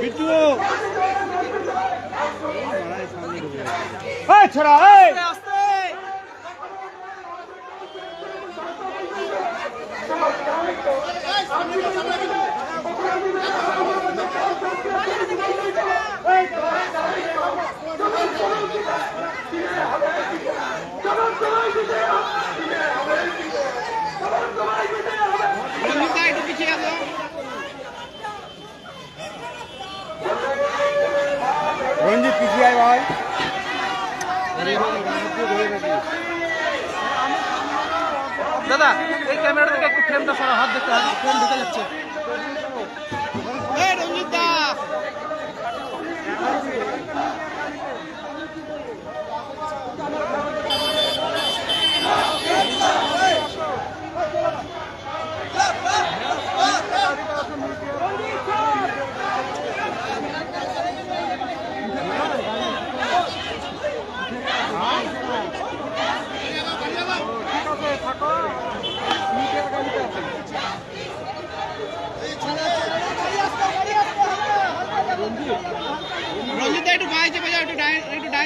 বিট্টু ছড়া এই রঞ্জিত পিছিয়ে আয় ভাই দাদা এই ক্যামেরা থেকে একটু ফ্রেমটা সরা হাত দেখতে হবে ফ্রেম ঢুকে যাচ্ছে।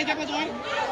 Siapa.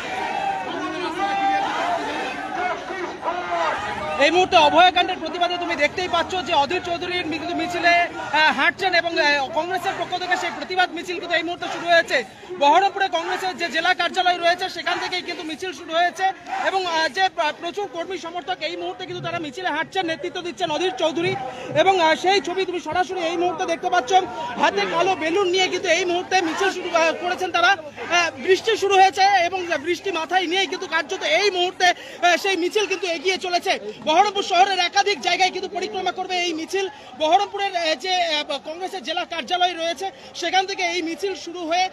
এই মুহূর্তে অভয়াকাণ্ডের প্রতিবাদে তুমি দেখতেই পাচ্ছ যে অধীর চৌধুরীর মিছিলে হাঁটছেন এবং কংগ্রেসের পক্ষ থেকে সেই প্রতিবাদ মিছিল কিন্তু এই মুহূর্তে শুরু হয়েছে। বহরমপুরে কংগ্রেসের যে জেলা কার্যালয় রয়েছে, সেখান থেকেই কিন্তু মিছিল শুরু হয়েছে এবং যে প্রচুর কর্মী সমর্থক, এই মুহূর্তে কিন্তু তারা মিছিলে হাঁটছেন, নেতৃত্ব দিচ্ছেন অধীর চৌধুরী এবং সেই ছবি তুমি সরাসরি এই মুহূর্তে দেখতে পাচ্ছ। হাতে কালো বেলুন নিয়ে কিন্তু এই মুহূর্তে মিছিল শুরু করেছেন তারা। বৃষ্টি শুরু হয়েছে এবং বৃষ্টি মাথায় নিয়ে কিন্তু কার্যত এই মুহূর্তে সেই মিছিল কিন্তু এগিয়ে চলেছে। বহরমপুর শহরের একাধিক জায়গায় কিন্তু পরিক্রমা করবে এই মিছিল। বহরমপুরের যে কংগ্রেসের জেলা কার্যালয় রয়েছে, সেখান থেকে এই মিছিল শুরু হয়ে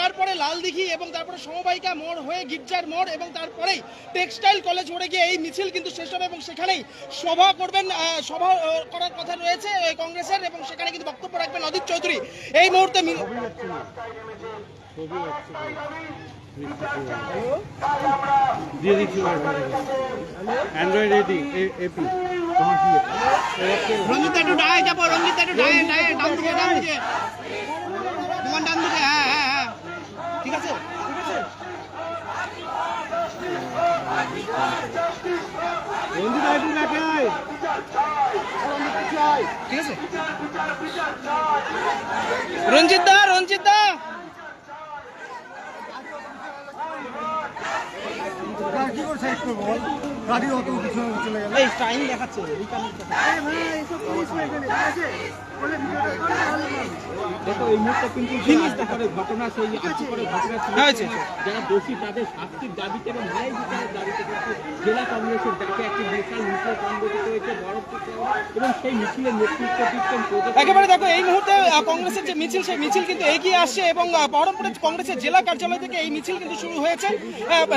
তারপরে লালদিঘি এবং তারপরে সমবায়িকা মোড় হয়ে গির্জার মোড় এবং তারপরেই টেক্সটাইল কলেজ মোড়ে গিয়ে এই মিছিল কিন্তু শেষ হবে এবং সেখানেই সভা করবেন সভা করার কথা রয়েছে কংগ্রেসের এবং সেখানে কিন্তু বক্তব্য রাখবেন অদিত চৌধুরী। এই মুহূর্তে দিয়ে দিচ্ছি অ্যান্ড্রয়েড এটি এপি রঞ্জিত একটু ডায়ে যাব রঞ্জিত একটু ডায়ে ডায়ে ডান দিকে ডান দিকে। তোমার ডান দিকে হ্যাঁ হ্যাঁ হ্যাঁ। ঠিক আছে? রঞ্জিত আইটি রাখাই ঠিক আছে? রঞ্জিত দা রঞ্জিত দা। কি করে সাইড করব বল? গাড়ি অত পিছনে চলে গেল। এই টাইম দেখাচ্ছে দেখো এই মুহূর্তে কিন্তু যে আজকের ঘটনা সেই করে ঘটনা যারা দোষী তাদের শাস্তির দাবিতে এবং ন্যায় বিচারের দাবিতে কিন্তু জেলা কংগ্রেসের ডাকে একটি বিশাল মিছিল সংগঠিত হয়েছে বরফপুর এবং সেই মিছিলের নেতৃত্ব দিচ্ছেন একেবারে দেখো, এই মুহূর্তে কংগ্রেসের যে মিছিল, সেই মিছিল কিন্তু এগিয়ে আসছে এবং বহরমপুরের কংগ্রেসের জেলা কার্যালয় থেকে এই মিছিল কিন্তু শুরু হয়েছে।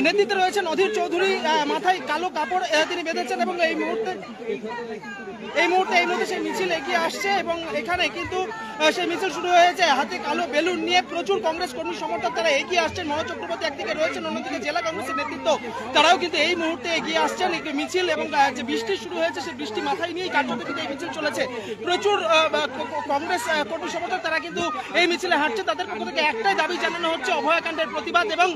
নেতৃত্বে রয়েছেন অধীর চৌধুরী মাথায় কালো কালো কাপড় তিনি বেঁধেছেন এবং এই মুহূর্তে এই মুহূর্তে এই মুহূর্তে সেই মিছিল এগিয়ে আসছে এবং এখানে কিন্তু সেই মিছিল শুরু হয়েছে। হাতে কালো বেলুন নিয়ে প্রচুর কংগ্রেস কর্মী, সমর্থক তারা এগিয়ে আসছেন। মনোজ চক্রবর্তী একদিকে রয়েছেন, অন্যদিকে জেলা কংগ্রেসের নেতৃত্ব। তারাও কিন্তু এই মুহূর্তে এগিয়ে আসছেন। এই মিছিল এবং যে বৃষ্টি শুরু হয়েছে সেই বৃষ্টি মাথায় নিয়েই কার্যত কিন্তু এই মিছিল চলেছে। প্রচুর কংগ্রেস কর্মী সমর্থক তারা কিন্তু এই মিছিলে হাঁটছে। তাদের পক্ষ থেকে একটাই দাবি জানানো হচ্ছে অভয়াকাণ্ডের প্রতিবাদ এবং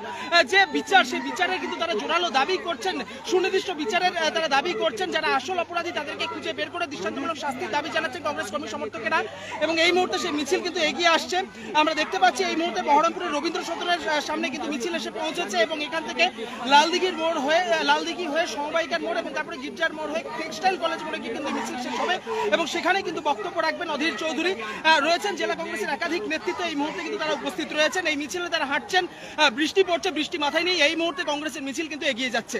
যে বিচার সেই বিচারের কিন্তু তারা জোরালো দাবি করছেন। সুনির্দিষ্ট বিচারের তারা দাবি করছেন যারা আসল অপরাধী তাদেরকে খুঁজে বের করে দৃষ্টান্তমূলক শাস্তির দাবি জানাচ্ছেন কংগ্রেস কর্মী সমর্থকেরা। এবং এই মুহূর্তে সেই মিছিল কিন্তু এগিয়ে আসছে। আমরা দেখতে পাচ্ছি এই মুহূর্তে বহরমপুরের রবীন্দ্র সদনের সামনে কিন্তু মিছিল এসে পৌঁছেছে এবং এখান থেকে লালদিঘির মোড় হয়ে আহ, লালদিঘি হয়ে সমবায়িকার মোড় এবং তারপরে গির্জার মোড় হয়ে টেক্সটাইল কলেজ মোড়ে গিয়ে কিন্তু মিছিল শেষ হবে এবং সেখানে কিন্তু বক্তব্য রাখবেন অধীর চৌধুরী। রয়েছেন জেলা কংগ্রেসের একাধিক নেতৃত্ব। এই মুহূর্তে কিন্তু তারা উপস্থিত রয়েছেন। এই মিছিলে তারা হাঁটছেন। বৃষ্টি পড়ছে, বৃষ্টি মাথায় নেই। এই মুহূর্তে কংগ্রেসের মিছিল কিন্তু এগিয়ে যাচ্ছে।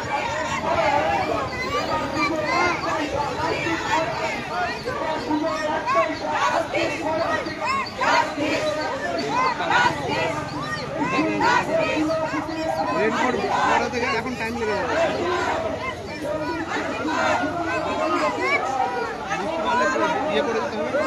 টাইম লেগে যাবে ইয়ে করে দিতে হবে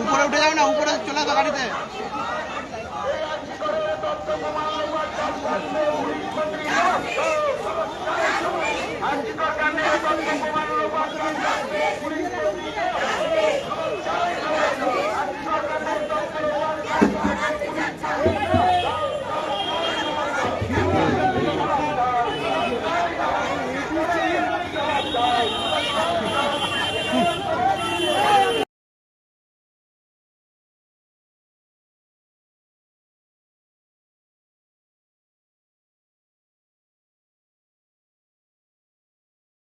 উপরে উঠে যাবে না উপরে চলে আসো গাড়িতে।